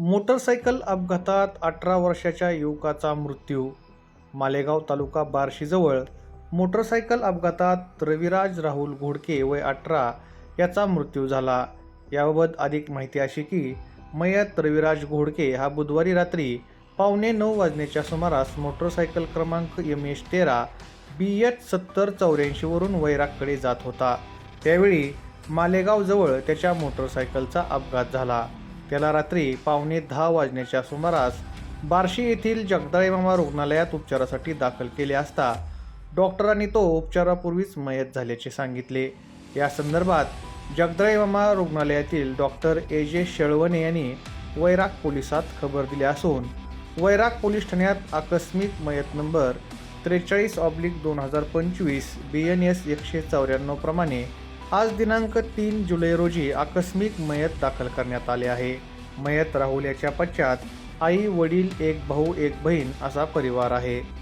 Motorcycle अपघातात अठरा वर्षाच्या युवकाचा मृत्यू. मालेगाव तालुका बार्शीजवळ मोटरसायकल अपघातात रविराज राहुल घोडके वय अठरा याचा मृत्यू झाला. याबाबत अधिक माहिती अशी की मयत रविराज घोडके हा बुधवारी रात्री पावणे नऊ वाजण्याच्या सुमारास मोटरसायकल क्रमांक एम एच तेरा बी एच सत्तर चौऱ्याऐंशीवरून वैरागकडे जात होता. त्यावेळी मालेगावजवळ त्याच्या मोटरसायकलचा अपघात झाला. त्याला रात्री पावणे दहा वाजण्याच्या सुमारास बार्शी येथील जगदाळेमामा रुग्णालयात उपचारासाठी दाखल केले असता डॉक्टरांनी तो उपचारापूर्वीच मयत झाल्याचे सांगितले. या संदर्भात जगदाळेमामा रुग्णालयातील डॉक्टर ए जे शेळवणे यांनी वैराग पोलिसात खबर दिली असून वैराग पोलीस ठाण्यात आकस्मिक मयत नंबर त्रेचाळीस ऑब्लिक दोन हजार पंचवीस बी एन एस एकशे चौऱ्याण्णवप्रमाणे आज दिनांक तीन जुलै रोजी आकस्मिक मयत दाखल करण्यात आले आहे. मयत राहुल याच्या पश्चात आई वडील एक भाऊ एक बहीण असा परिवार आहे.